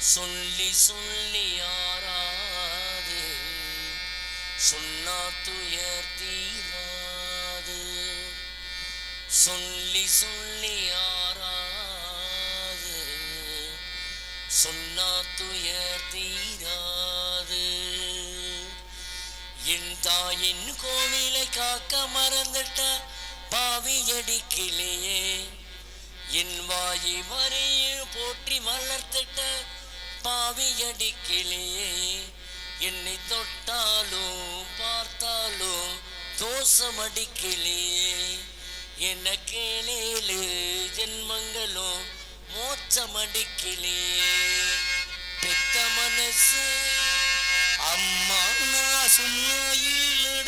சொல்லி சொல்லி ஆறாது சொன்னா துயர் தீராது. சொல்லி சொல்லி ஆறாது சொன்னா துயர் தீராது. என் தாயின் கோவிலை காக்க மறந்துட்ட பாவியடிக்கிலேயே என் வாயி வரையில் போற்றி மலர்த்திட்ட பாவியடி கிளியே என்னை தொட்டாலும் பார்த்தாலும் தோசமடி கிளியே என்ன கேளேலு ஜென்மங்களும் மோச்சமடி கிளியே பெத்த மனசு அம்மா நான் சும்மா இல்லை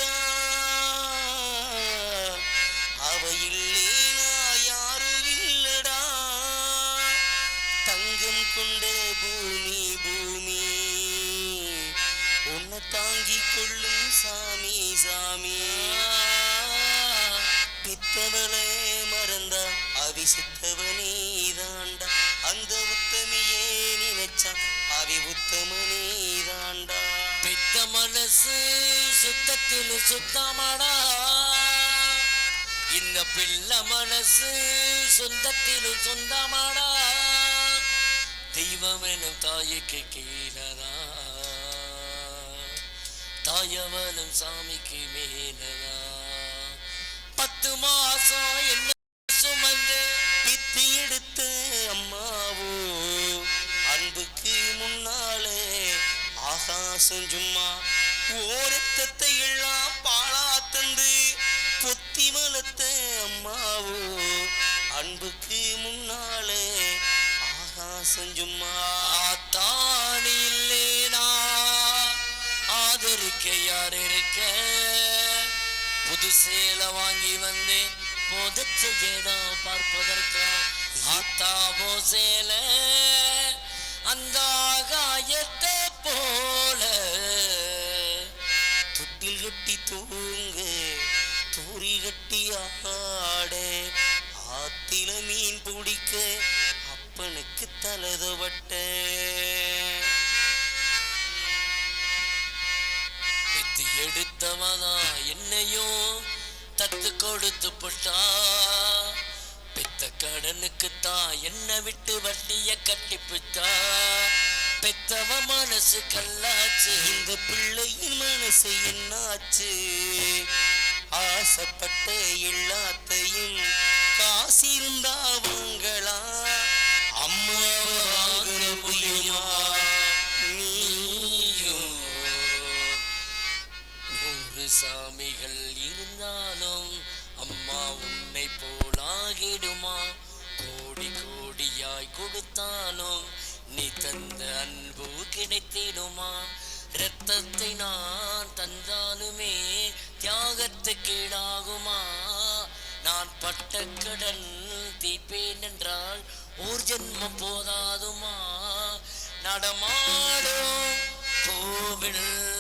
தாங்கிக் கொள்ளும் சாமி சாமி. பித்தவளே மறந்தா அவிசித்தவனே தாண்டா. அந்த உத்தமியே நினைச்சா அவி உத்தமனே தாண்டா. பித்த மனசு சுத்தத்தில் சுத்தமாடா. இந்த பிள்ளை மனசு சொந்தத்திலும் சொந்தமாடா. தெய்வம் எனும் தாய்க்கு கீழதா தாயவனும் சாமிக்கு மேலதா பத்து மாசம் என்ன சுமந்து பித்தி எடுத்த அம்மாவோ? அன்புக்கு முன்னாலே ஆகாசம் சும்மா ஓரத்தத்தை எல்லாம் பாழா தந்து பொத்தி வளர்த்த அம்மாவோ? அன்புக்கு முன்னாலே ஆகாசம் சும்மா ஆதரிக்க யார் இருக்க புது சேலை வாங்கி வந்தேன் போதச்ச இடம் பார்ப்பதற்கு. ஆத்தாவோ சேலை அந்த ஆகாயத்தை போல. தொட்டில் கட்டி தூங்கு தூரி கட்டி ஆடு ஆத்தில மீன் பிடிக்க அப்பனுக்கு தலதுவட்ட எடுத்தவனா என்னையும் தத்து கொடுத்து போட்டா. பெத்த கடனுக்கு தான் என்ன விட்டு வட்டிய கட்டிப்பிட்டா பெத்தவ மனசு கல்லாச்சு இந்த பிள்ளையின் மனசு என்னாச்சு. ஆசைப்பட்ட எல்லாத்தையும் காசு இருந்தா கொடுத்தாலும் நீ தந்த அன்பு கிடைத்திடுமா? ரத்தத்தை நான் தந்தாலுமே தியாகத்துக்கு ஈடாகுமா? நான் பட்ட கடன் தீப்பேன் என்றால் ஓர் ஜென்மம் போதாதுமா? நடமாடும் கோவில்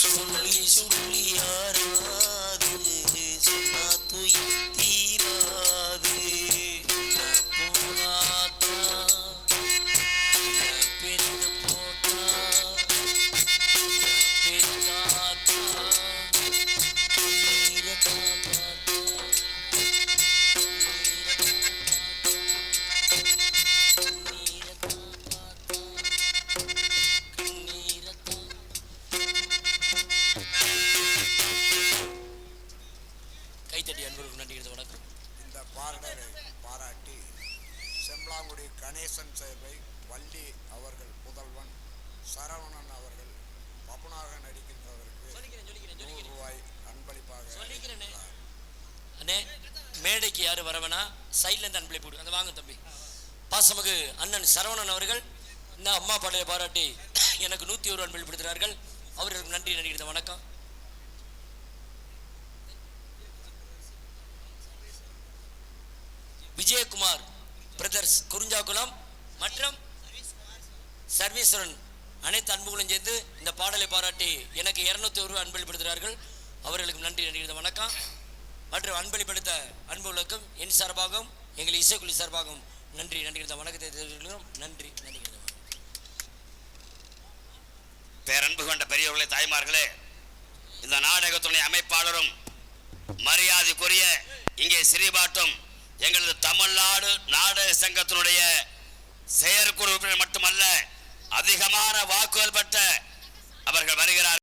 சொல்லி சொல்லி யாராது சொன்னா துயர் கைத்தட்டி அன்பருக்கு நன்றிகிறது வணக்கம். இந்த பாடலை பாராட்டி செம்பலாங்குடி கணேசன் சேவை வள்ளி அவர்கள் புதல்வன் சரவணன் அவர்கள் பப்புனாக நடிக்கின்றவருக்கு ரூபாய் அன்பளிப்பாக அண்ணே மேடைக்கு யார் வரவனா? சைட்லேருந்து அன்பளி அந்த வாங்க தம்பி. பாசமகு அண்ணன் சரவணன் அவர்கள் இந்த அம்மா பாடையை பாராட்டி எனக்கு நூற்றி ஒரு அன்பளிப்படுத்துகிறார்கள் அவர்களுக்கு நன்றி நடிகிறது வணக்கம். விஜயகுமார் பிரதர்ஸ் குறிஞ்சாக்குளம் மற்றும் சர்வீஸ்வரன் அனைத்து அன்புகளும் சேர்ந்து இந்த பாடலை பாராட்டி எனக்கு இருநூத்தி ஒரு அன்பளிப்படுத்துகிறார்கள். அவர்களுக்கு நன்றி நன்றி வணக்கம். மற்றும் அன்பளிப்படுத்த அன்புகளுக்கும் என் சார்பாகவும் எங்கள் இசைக்குழு சார்பாகவும் நன்றி நன்றி வணக்கத்தை தெரிவிக்கிறோம் நன்றி நன்றி பேரன்பு கொண்ட பெரியவர்களே தாய்மார்களே இந்த நாடகத்துடைய அமைப்பாளரும் மரியாதைக்குரிய இங்கே சிறிபாட்டும் எங்களது தமிழ்நாடு நாடக சங்கத்தினுடைய செயற்குழு உறுப்பினர் மட்டுமல்ல அதிகமான வாக்குகள் பெற்ற அவர்கள் வருகிறார்